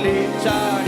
Leave child.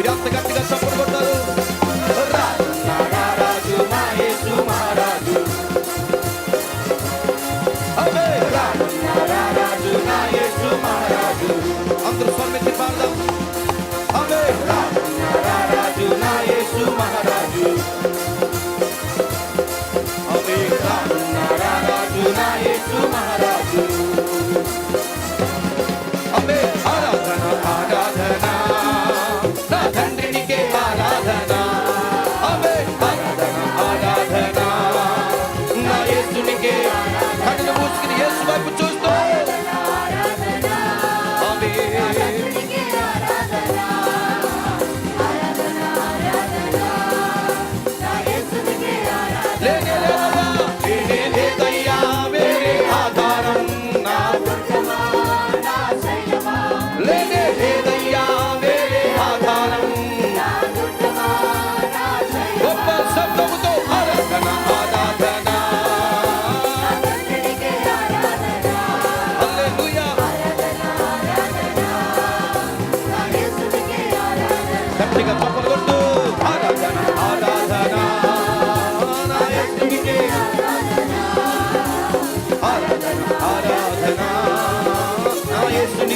বিরাট থেকে সফল করতে হবে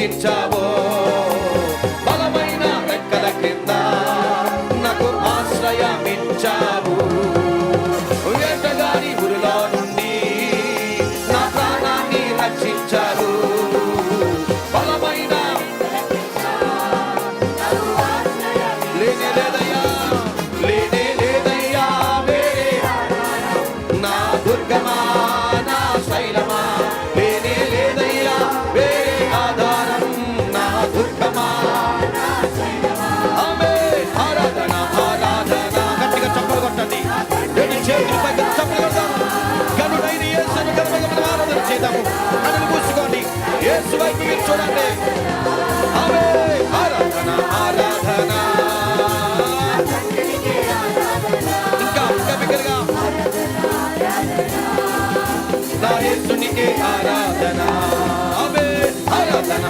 চিৎচাবো చేతులు పైకి చప్పగలుగుతాము గనుడైన యేసును గర్భగమని ఆరాధన చేద్దాము కనులు పూసుకోండి ఆరాధన ఆరాధన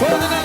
손을